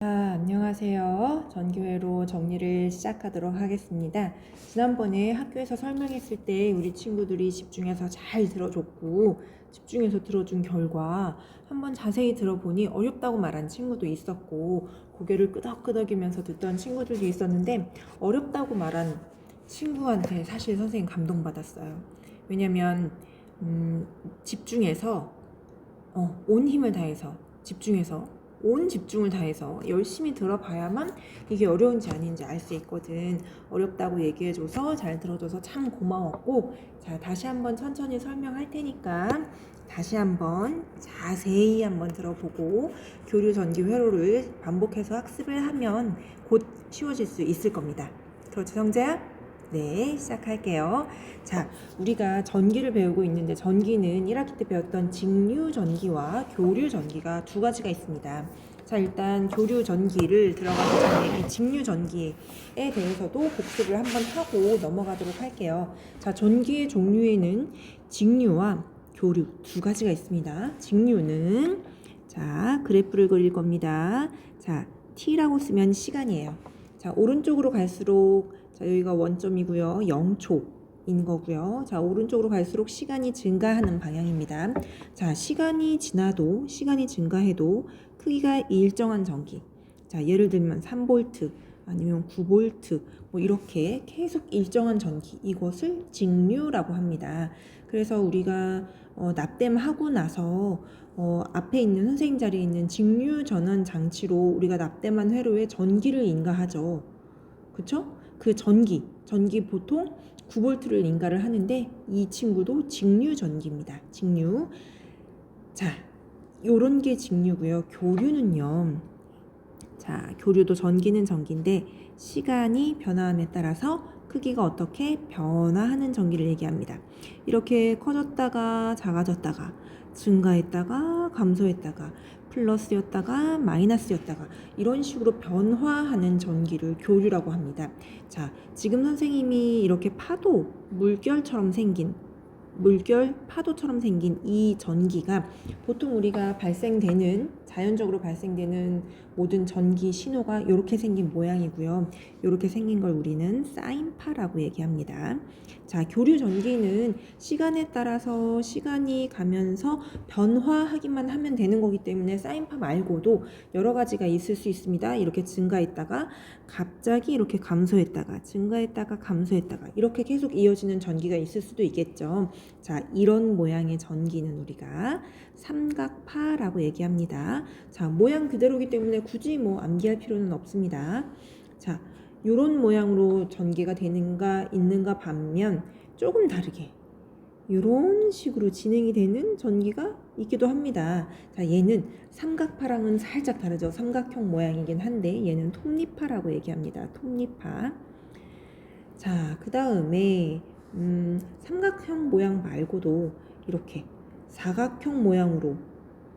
자, 안녕하세요. 전교회로 정리를 시작하도록 하겠습니다. 지난번에 학교에서 설명했을 때 우리 친구들이 집중해서 잘 들어줬고 집중해서 들어준 결과 한번 자세히 들어보니 어렵다고 말한 친구도 있었고 고개를 끄덕끄덕이면서 듣던 친구들도 있었는데 어렵다고 말한 친구한테 사실 선생님 감동받았어요. 왜냐면 음, 집중해서 어, 온 힘을 다해서 집중해서 온 집중을 다해서 열심히 들어봐야만 이게 어려운지 아닌지 알 수 있거든. 어렵다고 얘기해줘서 잘 들어줘서 참 고마웠고, 자, 다시 한번 천천히 설명할 테니까 다시 한번 자세히 한번 들어보고 교류 전기 회로를 반복해서 학습을 하면 곧 쉬워질 수 있을 겁니다. 그렇죠, 성재야? 네, 시작할게요. 자, 우리가 전기를 배우고 있는데 전기는 1학기 때 배웠던 직류 전기와 교류 전기가 두 가지가 있습니다. 자, 일단 교류 전기를 들어가기 전에 이 직류 전기에 대해서도 복습을 한번 하고 넘어가도록 할게요. 자, 전기의 종류에는 직류와 교류 두 가지가 있습니다. 직류는 자, 그래프를 그릴 겁니다. 자, t라고 쓰면 시간이에요. 자, 오른쪽으로 갈수록 자, 여기가 원점이고요. 0초인 거고요. 자, 오른쪽으로 갈수록 시간이 증가하는 방향입니다. 자, 시간이 지나도 시간이 증가해도 크기가 일정한 전기. 자, 예를 들면 3볼트 아니면 9볼트 뭐 이렇게 계속 일정한 전기 이것을 직류라고 합니다. 그래서 우리가 어, 납땜하고 나서 어, 앞에 있는 선생님 자리에 있는 직류 전원 장치로 우리가 납땜한 회로에 전기를 인가하죠. 그쵸? 그 전기, 전기 보통 9볼트를 인가를 하는데 이 친구도 직류 전기입니다. 직류. 자, 요런 게 직류고요. 교류는요. 자, 교류도 전기는 전기인데 시간이 변화함에 따라서 크기가 어떻게 변화하는 전기를 얘기합니다. 이렇게 커졌다가 작아졌다가 증가했다가 감소했다가 플러스였다가 마이너스였다가 이런 식으로 변화하는 전기를 교류라고 합니다. 자, 지금 선생님이 이렇게 파도, 물결처럼 생긴 물결 파도처럼 생긴 이 전기가 보통 우리가 발생되는 자연적으로 발생되는 모든 전기 신호가 이렇게 생긴 모양이고요. 이렇게 생긴 걸 우리는 사인파라고 얘기합니다. 자, 교류 전기는 시간에 따라서 시간이 가면서 변화하기만 하면 되는 거기 때문에 사인파 말고도 여러 가지가 있을 수 있습니다. 이렇게 증가했다가 갑자기 이렇게 감소했다가 증가했다가 감소했다가 이렇게 계속 이어지는 전기가 있을 수도 있겠죠. 자, 이런 모양의 전기는 우리가 삼각파라고 얘기합니다. 자, 모양 그대로기 때문에 굳이 뭐 암기할 필요는 없습니다. 자, 요런 모양으로 전개가 되는가 있는가 반면 조금 다르게 이런 식으로 진행이 되는 전기가 있기도 합니다. 자, 얘는 삼각파랑은 살짝 다르죠. 삼각형 모양이긴 한데 얘는 톱니파라고 얘기합니다. 톱니파. 자, 그 다음에 음, 삼각형 모양 말고도 이렇게 사각형 모양으로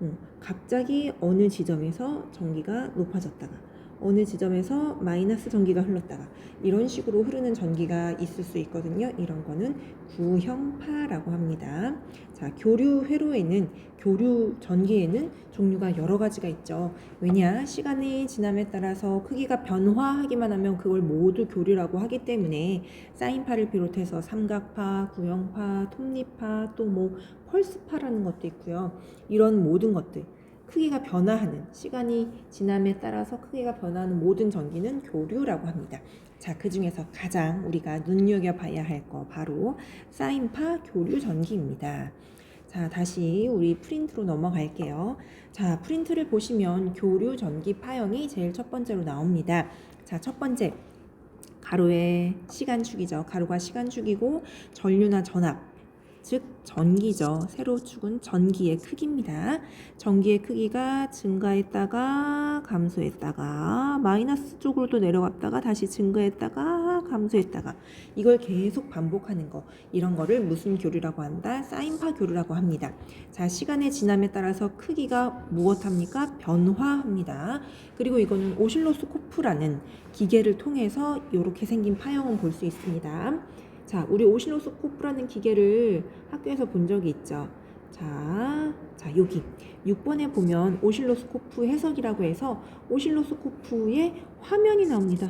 음, 갑자기 어느 지점에서 전기가 높아졌다가 어느 지점에서 마이너스 전기가 흘렀다가 이런 식으로 흐르는 전기가 있을 수 있거든요. 이런 거는 구형파라고 합니다. 자, 교류 회로에는 교류 전기에는 종류가 여러 가지가 있죠. 왜냐? 시간이 지남에 따라서 크기가 변화하기만 하면 그걸 모두 교류라고 하기 때문에 사인파를 비롯해서 삼각파, 구형파, 톱니파, 또 뭐 펄스파라는 것도 있고요. 이런 모든 것들 크기가 변화하는 시간이 지남에 따라서 크기가 변화하는 모든 전기는 교류라고 합니다. 자, 그 중에서 가장 우리가 눈여겨봐야 할 거 바로 사인파 교류 전기입니다. 자, 다시 우리 프린트로 넘어갈게요. 자, 프린트를 보시면 교류 전기 파형이 제일 첫 번째로 나옵니다. 자, 첫 번째 가로의 시간 축이죠. 가로가 시간 축이고 전류나 전압 즉 전기죠. 세로 축은 전기의 크기입니다. 전기의 크기가 증가했다가 감소했다가 마이너스 쪽으로도 내려갔다가 다시 증가했다가 감소했다가 이걸 계속 반복하는 거 이런 거를 무슨 교류라고 한다? 사인파 교류라고 합니다. 자 시간의 지남에 따라서 크기가 무엇합니까? 변화합니다. 그리고 이거는 오실로스코프라는 기계를 통해서 이렇게 생긴 파형은 볼 수 있습니다. 자, 우리 오실로스코프라는 기계를 학교에서 본 적이 있죠. 자, 자 여기 6번에 보면 오실로스코프 해석이라고 해서 오실로스코프의 화면이 나옵니다.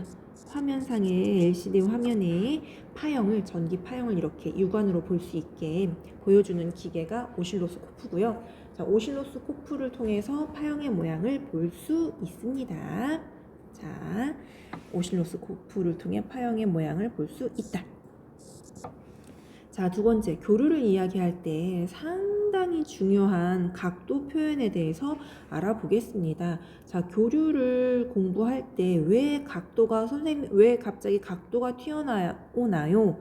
화면상에 LCD 화면에 파형을 전기 파형을 이렇게 육안으로 볼 수 있게 보여주는 기계가 오실로스코프고요. 자, 오실로스코프를 통해서 파형의 모양을 볼 수 있습니다. 자, 오실로스코프를 통해 파형의 모양을 볼 수 있다. 자, 두 번째, 교류를 이야기할 때 상당히 중요한 각도 표현에 대해서 알아보겠습니다. 자, 교류를 공부할 때 왜 각도가 선생님 왜 갑자기 각도가 튀어나오나요?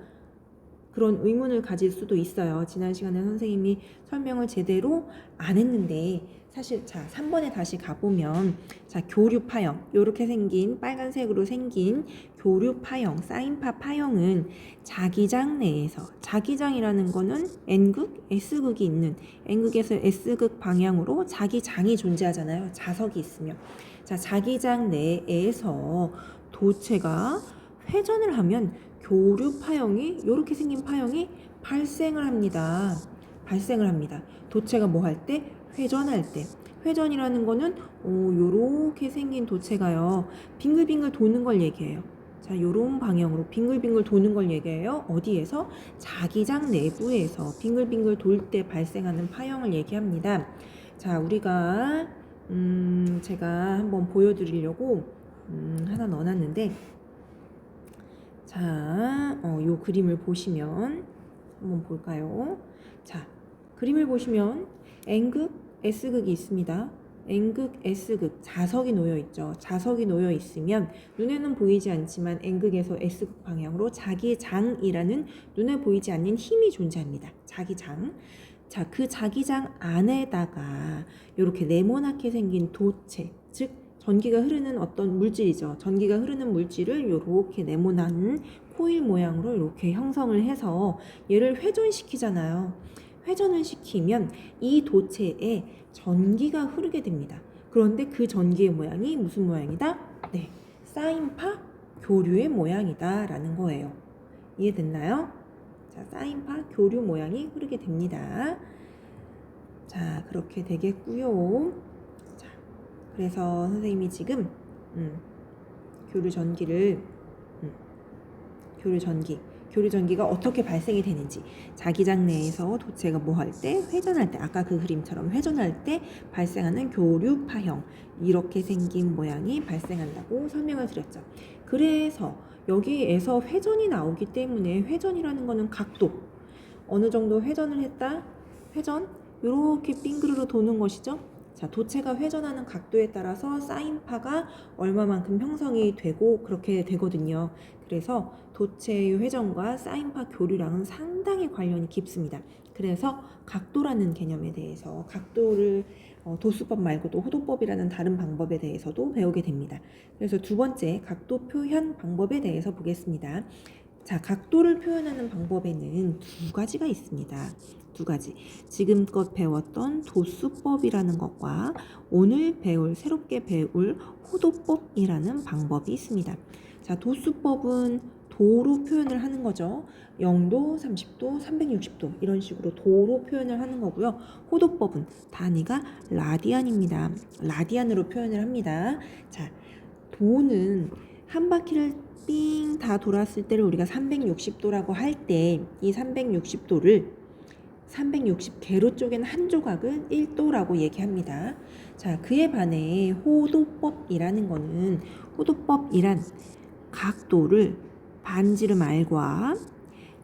그런 의문을 가질 수도 있어요. 지난 시간에 선생님이 설명을 제대로 안 했는데 사실 자 3번에 다시 가보면 자 교류 파형 이렇게 생긴 빨간색으로 생긴 교류 파형 사인파 파형은 자기장 내에서 자기장이라는 거는 N극, S극이 있는 N극에서 S극 방향으로 자기장이 존재하잖아요. 자석이 있으면 자 자기장 내에서 도체가 회전을 하면 교류 파형이 이렇게 생긴 파형이 발생을 합니다. 발생을 합니다. 도체가 뭐 할 때? 회전할 때. 회전이라는 거는 오, 요렇게 생긴 도체가요. 빙글빙글 도는 걸 얘기해요. 자, 요런 방향으로 빙글빙글 도는 걸 얘기해요. 어디에서? 자기장 내부에서 빙글빙글 돌 때 발생하는 파형을 얘기합니다. 자, 우리가 음, 제가 한번 보여드리려고 음, 하나 넣어놨는데 자, 어, 요 그림을 보시면 한번 볼까요? 자, 그림을 보시면 N극, S극이 있습니다. N극, S극, 자석이 놓여 있죠. 자석이 놓여 있으면 눈에는 보이지 않지만 N극에서 S극 방향으로 자기 장이라는 눈에 보이지 않는 힘이 존재합니다. 자기 장. 자, 그 자기장 안에다가 이렇게 네모나게 생긴 도체, 즉 전기가 흐르는 어떤 물질이죠. 전기가 흐르는 물질을 이렇게 네모난 코일 모양으로 이렇게 형성을 해서 얘를 회전시키잖아요. 회전을 시키면 이 도체에 전기가 흐르게 됩니다. 그런데 그 전기의 모양이 무슨 모양이다? 네. 사인파 교류의 모양이다라는 거예요. 이해됐나요? 자, 사인파 교류 모양이 흐르게 됩니다. 자, 그렇게 되겠고요. 자, 그래서 선생님이 지금 음, 교류 전기를 음, 교류 전기 교류 전기가 어떻게 발생이 되는지 자기장 내에서 도체가 뭐 할 때 회전할 때 아까 그 그림처럼 회전할 때 발생하는 교류 파형 이렇게 생긴 모양이 발생한다고 설명을 드렸죠. 그래서 여기에서 회전이 나오기 때문에 회전이라는 거는 각도 어느 정도 회전을 했다 회전 이렇게 빙그르르 도는 것이죠. 자, 도체가 회전하는 각도에 따라서 사인파가 얼마만큼 형성이 되고 그렇게 되거든요. 그래서 도체의 회전과 사인파 교류랑은 상당히 관련이 깊습니다. 그래서 각도라는 개념에 대해서 각도를 어, 도수법 말고도 호도법이라는 다른 방법에 대해서도 배우게 됩니다. 그래서 두 번째 각도 표현 방법에 대해서 보겠습니다. 자, 각도를 표현하는 방법에는 두 가지가 있습니다. 두 가지. 지금껏 배웠던 도수법이라는 것과 오늘 배울 새롭게 배울 호도법이라는 방법이 있습니다. 자, 도수법은 도로 표현을 하는 거죠. 0도, 30도, 360도 이런 식으로 도로 표현을 하는 거고요. 호도법은 단위가 라디안입니다. 라디안으로 표현을 합니다. 자, 도는 한 바퀴를 삥 다 돌았을 때를 우리가 360도라고 할 때 이 360도를 360개로 쪼갠 한 조각은 1도라고 얘기합니다. 자, 그에 반해 호도법이라는 거는 호도법이란 각도를 반지름 R과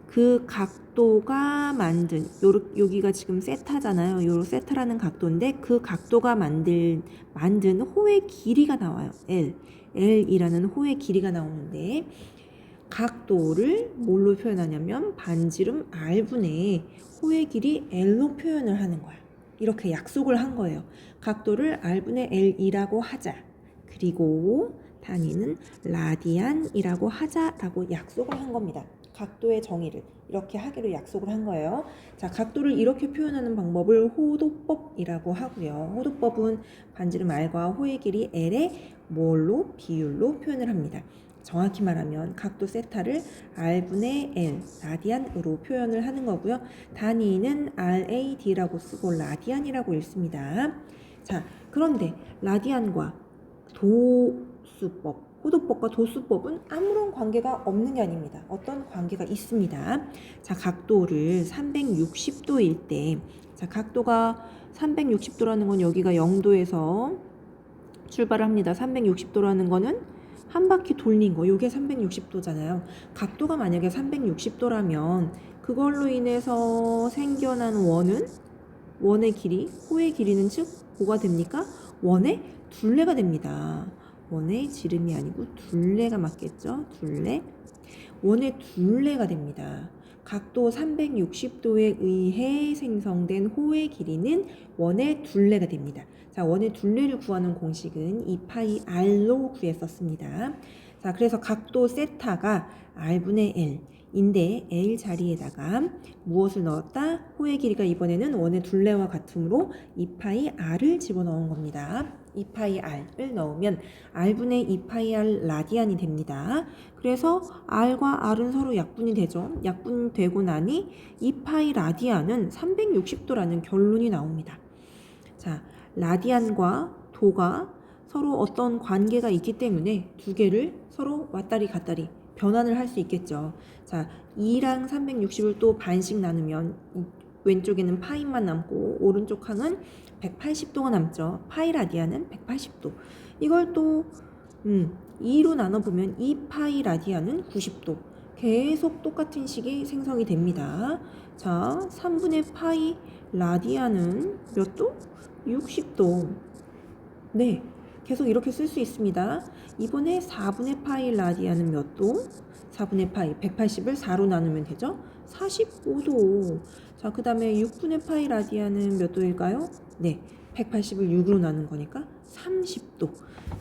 그 각도가 만든 요 여기가 지금 세타잖아요. 요 세타라는 각도인데 그 각도가 만든 만든 호의 길이가 나와요. L. L이라는 호의 길이가 나오는데 각도를 뭘로 표현하냐면 반지름 R분의 호의 길이 L로 표현을 하는 거야. 이렇게 약속을 한 거예요. 각도를 R분의 L이라고 하자. 그리고 단위는 라디안이라고 하자라고 약속을 한 겁니다. 각도의 정의를 이렇게 하기로 약속을 한 거예요. 자, 각도를 이렇게 표현하는 방법을 호도법이라고 하고요. 호도법은 반지름 R과 호의 길이 L의 뭘로 비율로 표현을 합니다. 정확히 말하면 각도 세타를 R분의 L 라디안으로 표현을 하는 거고요. 단위는 RAD라고 쓰고 라디안이라고 읽습니다. 자, 그런데 라디안과 도수법, 호도법과 도수법은 아무런 관계가 없는 게 아닙니다. 어떤 관계가 있습니다. 자, 각도를 360도일 때, 자, 각도가 360도라는 건 여기가 0도에서 출발을 합니다. 360도라는 거는 한 바퀴 돌린 거, 요게 360도잖아요. 각도가 만약에 360도라면 그걸로 인해서 생겨난 원은 원의 길이, 호의 길이는 즉 뭐가 됩니까? 원의 둘레가 됩니다. 원의 지름이 아니고 둘레가 맞겠죠? 둘레. 원의 둘레가 됩니다. 각도 360도에 의해 생성된 호의 길이는 원의 둘레가 됩니다. 자, 원의 둘레를 구하는 공식은 2파이 r로 구했었습니다. 자, 그래서 각도 세타가 r분의 l 인데 l 자리에다가 무엇을 넣었다? 호의 길이가 이번에는 원의 둘레와 같으므로 2파이 r을 집어넣은 겁니다. 2파이 r을 넣으면 r분의 2파이 r 라디안이 됩니다. 그래서 r과 r은 서로 약분이 되죠. 약분되고 나니 2파이 라디안은 360도라는 결론이 나옵니다. 자, 라디안과 도가 서로 어떤 관계가 있기 때문에 두 개를 서로 왔다리 갔다리 변환을 할 수 있겠죠. 자, 2랑 360을 또 반씩 나누면 이 왼쪽에는 파이만 남고 오른쪽 항은 180도가 남죠. 파이 라디안은 180도. 이걸 또 음, 2로 나눠보면 2파이 라디안은 90도. 계속 똑같은 식이 생성이 됩니다. 자, 3분의 파이 라디안은 몇 도? 60도. 네, 계속 이렇게 쓸 수 있습니다. 이번에 4분의 파이 라디안은 몇 도? 4분의 파이 180을 4로 나누면 되죠? 45도. 자, 그 다음에 6분의 파이 라디안은 몇 도일까요? 네, 180을 6으로 나눈 거니까 30도.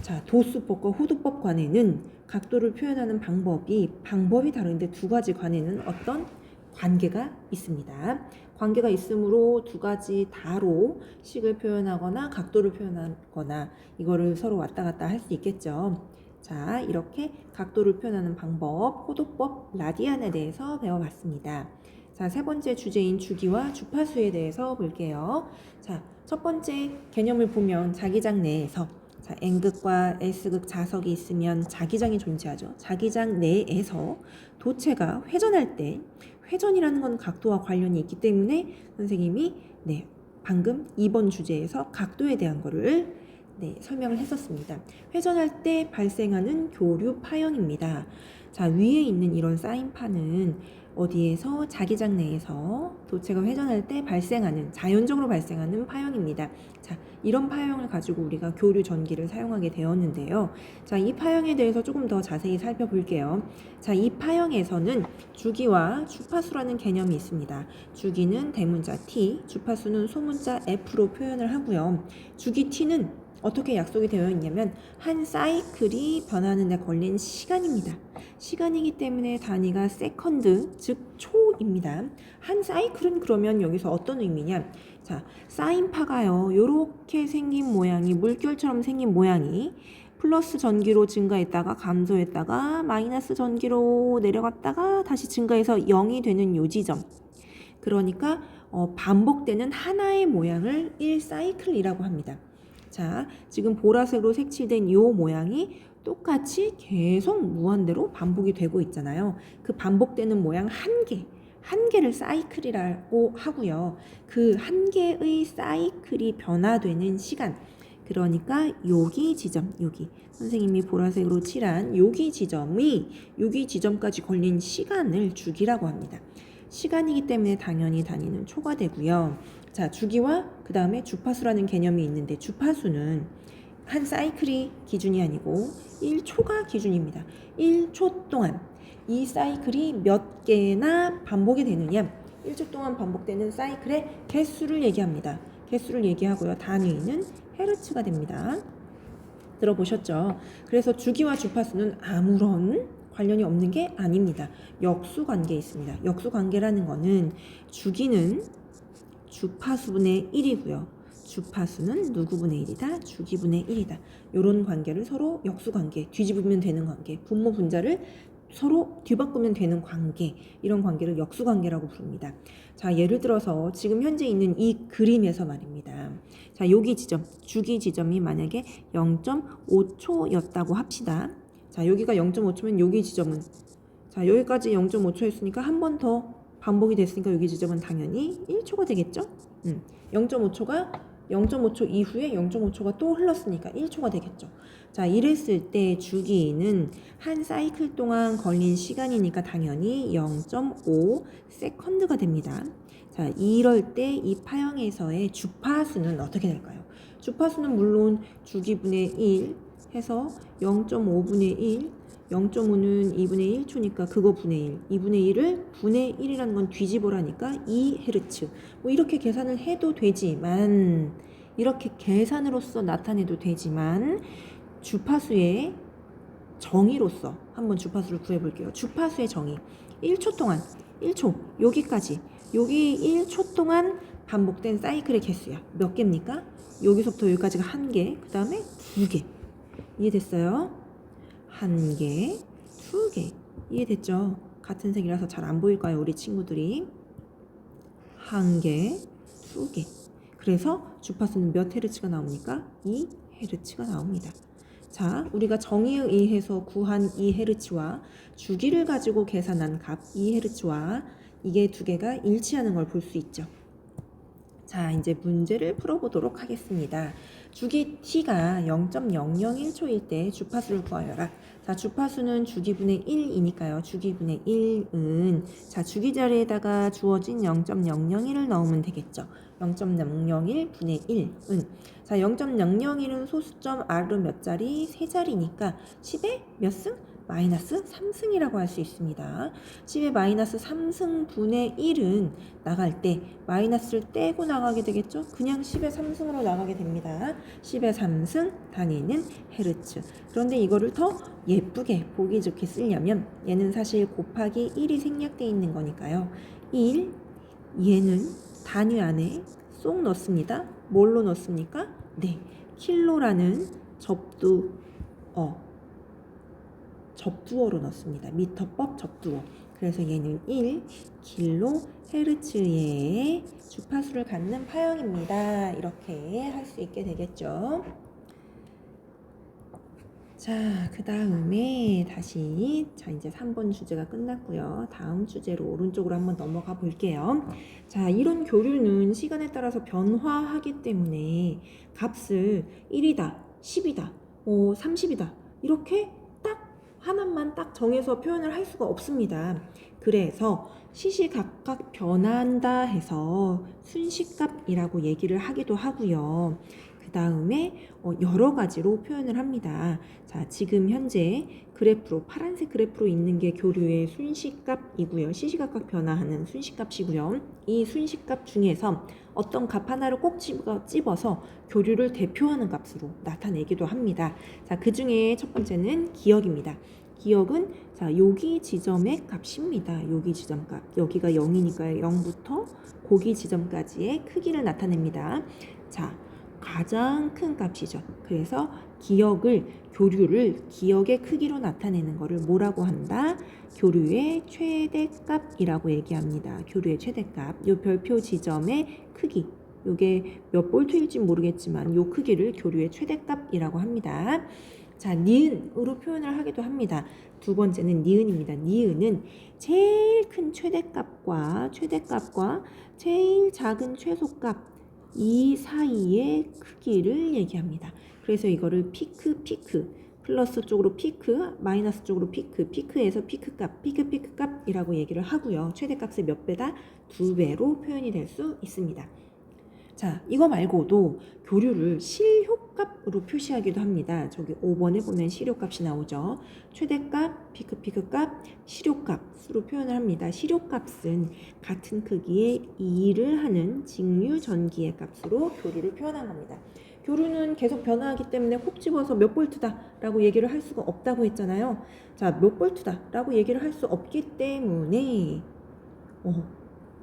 자, 도수법과 호도법 관에는 각도를 표현하는 방법이 방법이 다른데 두 가지 관에는 어떤 관계가 있습니다. 관계가 있으므로 두 가지 다로 식을 표현하거나 각도를 표현하거나 이거를 서로 왔다 갔다 할 수 있겠죠. 자, 이렇게 각도를 표현하는 방법, 호도법, 라디안에 대해서 배워봤습니다. 자, 세 번째 주제인 주기와 주파수에 대해서 볼게요. 자, 첫 번째 개념을 보면 자기장 내에서 자, N극과 S극 자석이 있으면 자기장이 존재하죠. 자기장 내에서 도체가 회전할 때 회전이라는 건 각도와 관련이 있기 때문에 선생님이 네, 방금 2번 주제에서 각도에 대한 거를 네, 설명을 했었습니다. 회전할 때 발생하는 교류 파형입니다. 자, 위에 있는 이런 사인판은 어디에서 자기장 내에서 도체가 회전할 때 발생하는 자연적으로 발생하는 파형입니다. 자, 이런 파형을 가지고 우리가 교류 전기를 사용하게 되었는데요. 자, 이 파형에 대해서 조금 더 자세히 살펴볼게요. 자, 이 파형에서는 주기와 주파수라는 개념이 있습니다. 주기는 대문자 t, 주파수는 소문자 f로 표현을 하고요. 주기 t는 어떻게 약속이 되어 있냐면 한 사이클이 변하는 데 걸린 시간입니다. 시간이기 때문에 단위가 세컨드, 즉 초입니다. 한 사이클은 그러면 여기서 어떤 의미냐? 자, 사인파가요. 요렇게 생긴 모양이 물결처럼 생긴 모양이 플러스 전기로 증가했다가 감소했다가 마이너스 전기로 내려갔다가 다시 증가해서 0이 되는 요 지점. 그러니까 어, 반복되는 하나의 모양을 1사이클이라고 합니다. 자, 지금 보라색으로 색칠된 이 모양이 똑같이 계속 무한대로 반복이 되고 있잖아요. 그 반복되는 모양 한 개, 한 개를 사이클이라고 하고요. 그 한 개의 사이클이 변화되는 시간, 그러니까 여기 지점, 여기 선생님이 보라색으로 칠한 여기 지점이 여기 지점까지 걸린 시간을 주기라고 합니다. 시간이기 때문에 당연히 단위는 초가 되고요. 자, 주기와 그 다음에 주파수라는 개념이 있는데 주파수는 한 사이클이 기준이 아니고 1초가 기준입니다. 1초 동안 이 사이클이 몇 개나 반복이 되느냐 1초 동안 반복되는 사이클의 개수를 얘기합니다. 개수를 얘기하고요. 단위는 헤르츠가 됩니다. 들어보셨죠? 그래서 주기와 주파수는 아무런 관련이 없는 게 아닙니다. 역수 관계에 있습니다. 역수 관계라는 거는 주기는 주파수분의 1이고요. 주파수는 누구분의 1이다, 주기분의 1이다. 이런 관계를 서로 역수관계, 뒤집으면 되는 관계, 분모 분자를 서로 뒤바꾸면 되는 관계, 이런 관계를 역수관계라고 부릅니다. 자, 예를 들어서 지금 현재 있는 이 그림에서 말입니다. 자, 여기 지점, 주기 지점이 만약에 0.5초였다고 합시다. 자, 여기가 0.5초면 여기 지점은 자, 여기까지 0.5초였으니까 한 번 더 반복이 됐으니까 여기 지점은 당연히 1초가 되겠죠? 음, 0.5초가 0.5초 이후에 0.5초가 또 흘렀으니까 1초가 되겠죠. 자, 이랬을 때 주기는 한 사이클 동안 걸린 시간이니까 당연히 0.5 세컨드가 됩니다. 자, 이럴 때 이 파형에서의 주파수는 어떻게 될까요? 주파수는 물론 주기분의 1 해서 0.5분의 1, 0.5는 2분의 1초니까 그거 분의 1, 2분의 1을 분의 1이라는 건 뒤집어라니까 2헤르츠. 뭐 이렇게 계산을 해도 되지만 이렇게 계산으로서 나타내도 되지만 주파수의 정의로서 한번 주파수를 구해 볼게요. 주파수의 정의. 1초 동안 1초 여기까지 여기 1초 동안 반복된 사이클의 개수야. 몇 개입니까? 여기서부터 여기까지가 한 개, 그 다음에 두 개. 이해됐어요? 한 개, 두 개. 이해됐죠? 같은 색이라서 잘 안 보일까요, 우리 친구들이? 한 개, 두 개. 그래서 주파수는 몇 헤르츠가 나옵니까? 2 헤르츠가 나옵니다. 자, 우리가 정의에 의해서 구한 2 헤르츠와 주기를 가지고 계산한 값 2 헤르츠와 이게 두 개가 일치하는 걸 볼 수 있죠. 자, 이제 문제를 풀어보도록 하겠습니다. 주기 t가 0.001초일 때 주파수를 구하여라. 자, 주파수는 주기분의 1이니까요. 주기분의 1은 자, 주기 자리에다가 주어진 0.001을 넣으면 되겠죠. 0.001 분의 1은 자, 0.001은 소수점 R은 몇 자리? 세 자리니까 10의 몇 승? 마이너스 3승이라고 할 수 있습니다. 10의 마이너스 3승 분의 1은 나갈 때 마이너스를 떼고 나가게 되겠죠? 그냥 10의 3승으로 나가게 됩니다. 10의 3승 단위는 헤르츠. 그런데 이거를 더 예쁘게 보기 좋게 쓰려면 얘는 사실 곱하기 1이 생략되어 있는 거니까요. 1, 얘는 단위 안에 쏙 넣습니다. 뭘로 넣습니까? 네, 킬로라는 접두어 접두어로 넣습니다. 미터법 접두어. 그래서 얘는 1 킬로 헤르츠의 주파수를 갖는 파형입니다. 이렇게 할 수 있게 되겠죠. 자, 그 다음에 다시 자 이제 3번 주제가 끝났고요. 다음 주제로 오른쪽으로 한번 넘어가 볼게요. 자, 이런 교류는 시간에 따라서 변화하기 때문에 값을 1이다, 10이다, 어, 30이다 이렇게 딱 하나만 딱 정해서 표현을 할 수가 없습니다. 그래서 시시각각 변한다 해서 순식값이라고 얘기를 하기도 하고요. 그 다음에 어, 여러 가지로 표현을 합니다. 자, 지금 현재 그래프로 파란색 그래프로 있는 게 교류의 순식값이고요. 시시각각 변화하는 순식값이고요. 이 순식값 중에서 어떤 값 하나를 꼭 집어, 집어서 교류를 대표하는 값으로 나타내기도 합니다. 자, 그 중에 첫 번째는 기억입니다. 기억은 자, 여기 지점의 값입니다. 여기 지점 값. 여기가 0이니까 0부터 고기 지점까지의 크기를 나타냅니다. 자, 가장 큰 값이죠. 그래서 기억을 교류를 기억의 크기로 나타내는 것을 뭐라고 한다? 교류의 최대값이라고 얘기합니다. 교류의 최대값. 요 별표 지점의 크기. 요게 몇 볼트일지 모르겠지만 요 크기를 교류의 최대값이라고 합니다. 자, 니은으로 표현을 하기도 합니다. 두 번째는 니은입니다. 니은은 제일 큰 최대값과 최대값과 제일 작은 최소값 이 사이의 크기를 얘기합니다. 그래서 이거를 피크 피크 플러스 쪽으로 피크 마이너스 쪽으로 피크 피크에서 피크값 피크 피크값이라고 얘기를 하고요. 최대값의 몇 배다? 두 배로 표현이 될 수 있습니다. 자, 이거 말고도 교류를 실효값으로 표시하기도 합니다. 저기 5번에 보면 실효값이 나오죠. 최대값, 피크 피크값, 실효값으로 표현을 합니다. 실효값은 같은 크기의 2를 하는 직류 전기의 값으로 교류를 표현한 겁니다. 교류는 계속 변화하기 때문에 콕 집어서 몇 볼트다라고 얘기를 할 수가 없다고 했잖아요. 자, 몇 볼트다라고 얘기를 할 수 없기 때문에 어,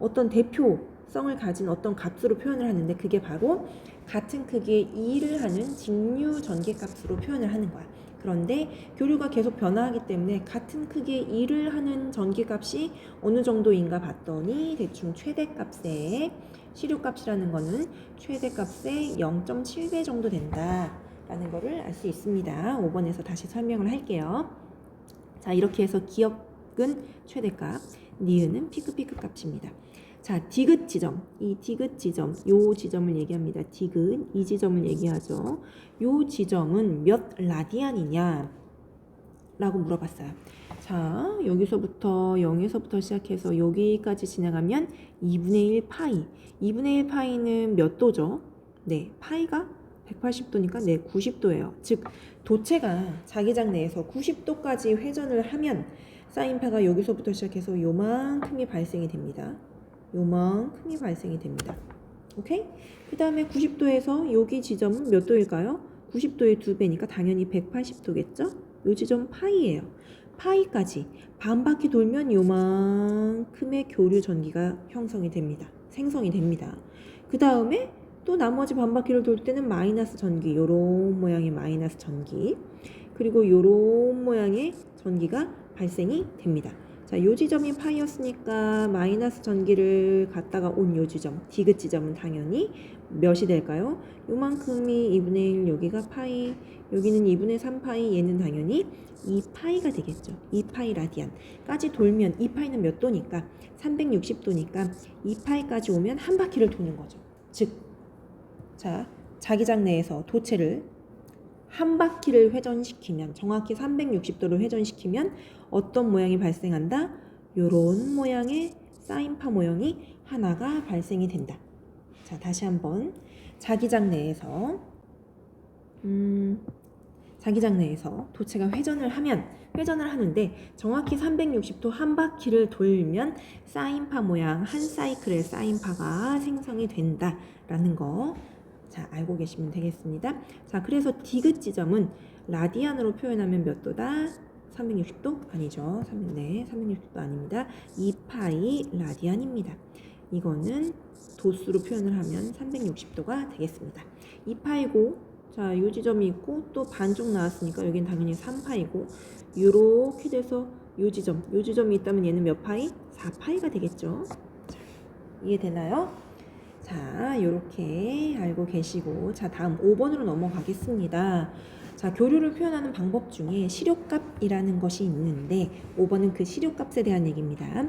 어떤 대표 성을 가진 어떤 값으로 표현을 하는데 그게 바로 같은 크기의 2를 하는 직류 전개값으로 표현을 하는 거야. 그런데 교류가 계속 변화하기 때문에 같은 크기의 2를 하는 전개값이 어느 정도인가 봤더니 대충 최대값의 시료값이라는 거는 최대값의 0.7배 정도 된다라는 거를 알 수 있습니다. 5번에서 다시 설명을 할게요. 자, 이렇게 해서 기억은 최대값, 니은은 피크피크 값입니다. 자, 디귿 지점. 이 디귿 지점, 요 지점을 얘기합니다. 디귿, 이 지점을 얘기하죠. 요 지점은 몇 라디안이냐? 라고 물어봤어요. 자, 여기서부터 0에서부터 시작해서 여기까지 진행하면 2분의 1 파이. 2분의 1 파이는 몇 도죠? 네, 파이가 180도니까 네, 90도예요. 즉, 도체가 자기장 내에서 90도까지 회전을 하면 사인파가 여기서부터 시작해서 요만큼이 발생이 됩니다. 요만큼이 발생이 됩니다. 오케이? 그 다음에 90도에서 여기 지점은 몇 도일까요? 90도의 두 배니까 당연히 180도겠죠? 요 지점 파이예요. 파이까지 반바퀴 돌면 요만큼의 교류 전기가 형성이 됩니다. 생성이 됩니다. 그 다음에 또 나머지 반바퀴를 돌 때는 마이너스 전기, 요런 모양의 마이너스 전기, 그리고 요런 모양의 전기가 발생이 됩니다. 자, 요 지점이 파이였으니까 마이너스 전기를 갖다가 온 요 지점, 디귿 지점은 당연히 몇이 될까요? 요만큼이 2분의 1, 여기가 파이, 여기는 2분의 3 파이, 얘는 당연히 2 파이가 되겠죠. 2 파이 라디안까지 돌면 2 파이는 몇 도니까 360도니까 2 파이까지 오면 한 바퀴를 도는 거죠. 즉, 자, 자기장 내에서 도체를 한 바퀴를 회전시키면 정확히 360도를 회전시키면 어떤 모양이 발생한다? 요런 모양의 사인파 모형이 하나가 발생이 된다. 자, 다시 한번 자기장 내에서 음, 자기장 내에서 도체가 회전을 하면 회전을 하는데 정확히 360도 한 바퀴를 돌면 사인파 모양 한 사이클의 사인파가 생성이 된다라는 거 자, 알고 계시면 되겠습니다. 자, 그래서 디귿 지점은 라디안으로 표현하면 몇 도다? 360도? 아니죠. 3, 네, 360도 아닙니다. 2파이 라디안입니다. 이거는 도수로 표현을 하면 360도가 되겠습니다. 2파이고, 자, 요 지점이 있고, 또 반쪽 나왔으니까 여긴 당연히 3파이고, 요렇게 돼서 요 지점, 요 지점이 있다면 얘는 몇 파이? 4파이가 되겠죠. 자, 이해되나요? 자, 이렇게 알고 계시고, 자, 다음 5번으로 넘어가겠습니다. 자, 교류를 표현하는 방법 중에 시료값이라는 것이 있는데, 5번은 그 시료값에 대한 얘기입니다.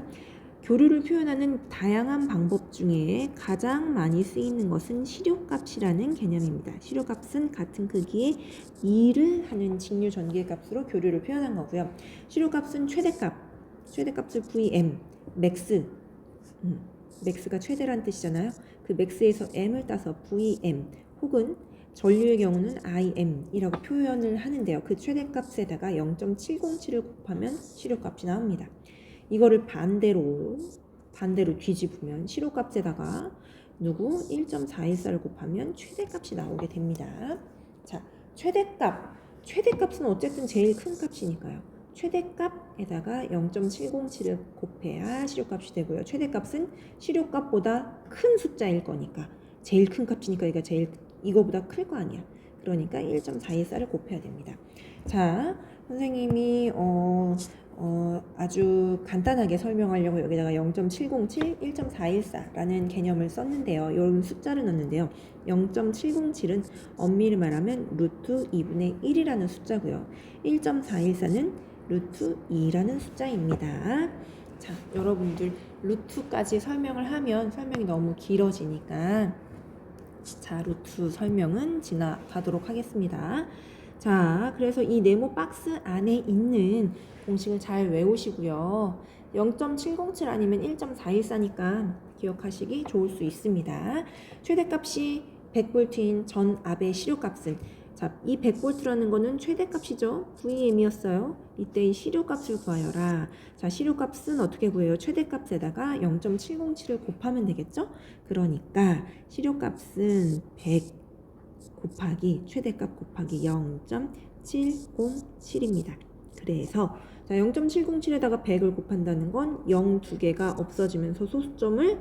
교류를 표현하는 다양한 방법 중에 가장 많이 쓰이는 것은 시료값이라는 개념입니다. 시료값은 같은 크기의 2를 하는 직류 전개값으로 교류를 표현한 거고요. 시료값은 최대값, 최대값을 VM, 맥스, 음, 맥스가 최대란 뜻이잖아요. 그 맥스에서 m을 따서 VM 혹은 전류의 경우는 IM이라고 표현을 하는데요. 그 최대값에다가 0.707을 곱하면 시료값이 나옵니다. 이거를 반대로 반대로 뒤집으면 시료값에다가 누구 1.414를 곱하면 최대값이 나오게 됩니다. 자, 최대값. 최대값은 어쨌든 제일 큰 값이니까요. 최대값에다가 0.707을 곱해야 시료값이 되고요. 최대값은 시료값보다 큰 숫자일 거니까 제일 큰 값이니까 이거 제일 이거보다 클 거 아니야. 그러니까 1.414를 곱해야 됩니다. 자, 선생님이 어, 어, 아주 간단하게 설명하려고 여기다가 0.707, 1.414라는 개념을 썼는데요. 이런 숫자를 넣는데요. 0.707은 엄밀히 말하면 루트 2분의 1이라는 숫자고요. 1.414는 루트 2라는 숫자입니다. 자, 여러분들 루트까지 설명을 하면 설명이 너무 길어지니까 자, 루트 설명은 지나가도록 하겠습니다. 자, 그래서 이 네모 박스 안에 있는 공식을 잘 외우시고요. 0.707 아니면 1.414니까 기억하시기 좋을 수 있습니다. 최대값이 100볼트인 전 압의 시료값은 자, 이 100볼트라는 거는 최대값이죠. VM이었어요. 이때 이 시료값을 구하여라. 자, 시료값은 어떻게 구해요? 최대값에다가 0.707을 곱하면 되겠죠? 그러니까 시료값은 100 곱하기 최대값 곱하기 0.707입니다. 그래서 자 0.707에다가 100을 곱한다는 건 0 두 개가 없어지면서 소수점을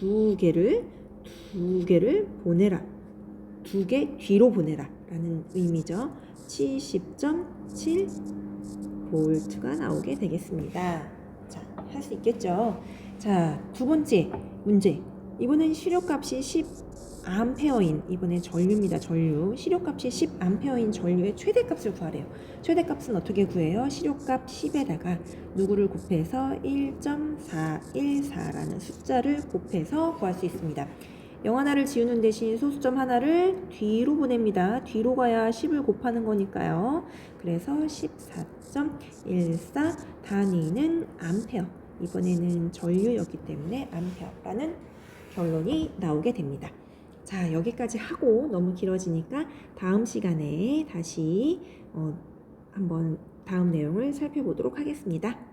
두 개를 두 개를 보내라. 두 개 뒤로 보내라. 라는 의미죠. 70.7 볼트가 나오게 되겠습니다. 자, 할 수 있겠죠? 자, 두 번째 문제. 이번엔 시력값이 10 암페어인 이번에 전류입니다. 전류. 시력값이 10 암페어인 전류의 최대값을 구하래요. 최대값은 어떻게 구해요? 시력값 10에다가 누구를 곱해서 1.414라는 숫자를 곱해서 구할 수 있습니다. 0 하나를 지우는 대신 소수점 하나를 뒤로 보냅니다. 뒤로 가야 10을 곱하는 거니까요. 그래서 14.14 단위는 암페어. 이번에는 전류였기 때문에 암페어라는 결론이 나오게 됩니다. 자, 여기까지 하고 너무 길어지니까 다음 시간에 다시 어, 한번 다음 내용을 살펴보도록 하겠습니다.